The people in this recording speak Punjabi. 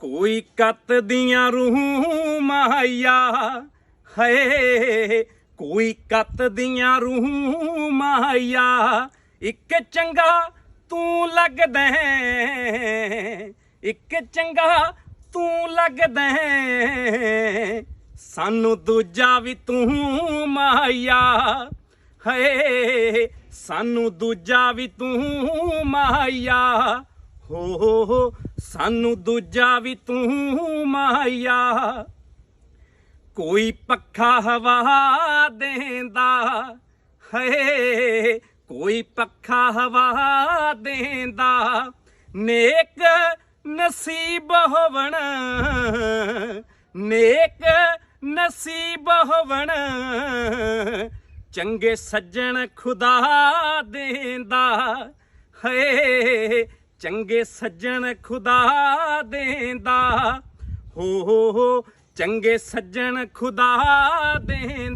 ਕੋਈ ਕੱਤ ਦੀਆਂ ਰੂਹ ਮਾਇਆ, ਹਏ, ਕੋਈ ਕੱਤ ਦੀਆਂ ਰੂਹ ਮਾਇਆ, ਇੱਕ ਚੰਗਾ ਤੂੰ ਲੱਗਦਾ ਇੱਕ ਚੰਗਾ ਤੂੰ ਲੱਗਦਾ ਸਾਨੂੰ ਦੂਜਾ ਵੀ ਤੂੰ ਮਾਇਆ, ਹਏ, ਸਾਨੂੰ ਦੂਜਾ ਵੀ ਤੂੰ ਮਾਇਆ ਹੋ ਹੋ ਸਾਨੂੰ ਦੂਜਾ ਵੀ ਤੂੰ ਮਾਇਆ। ਕੋਈ ਪੱਖਾ ਹਵਾ ਦੇਂਦਾ, ਹਏ, ਕੋਈ ਪੱਖਾ ਹਵਾ ਦੇਂਦਾ। ਨੇਕ ਨਸੀਬ ਹੋਵਣ, ਨੇਕ ਨਸੀਬ ਹੋਵਣ, ਚੰਗੇ ਸੱਜਣ ਖੁਦਾ ਦੇਂਦਾ, ਹਏ ਚੰਗੇ ਸੱਜਣ ਖੁਦਾ ਦੇਂਦਾ। ਹੋ ਹੋ ਹੋ ਚੰਗੇ ਸੱਜਣ ਖੁਦਾ ਦੇਂਦਾ।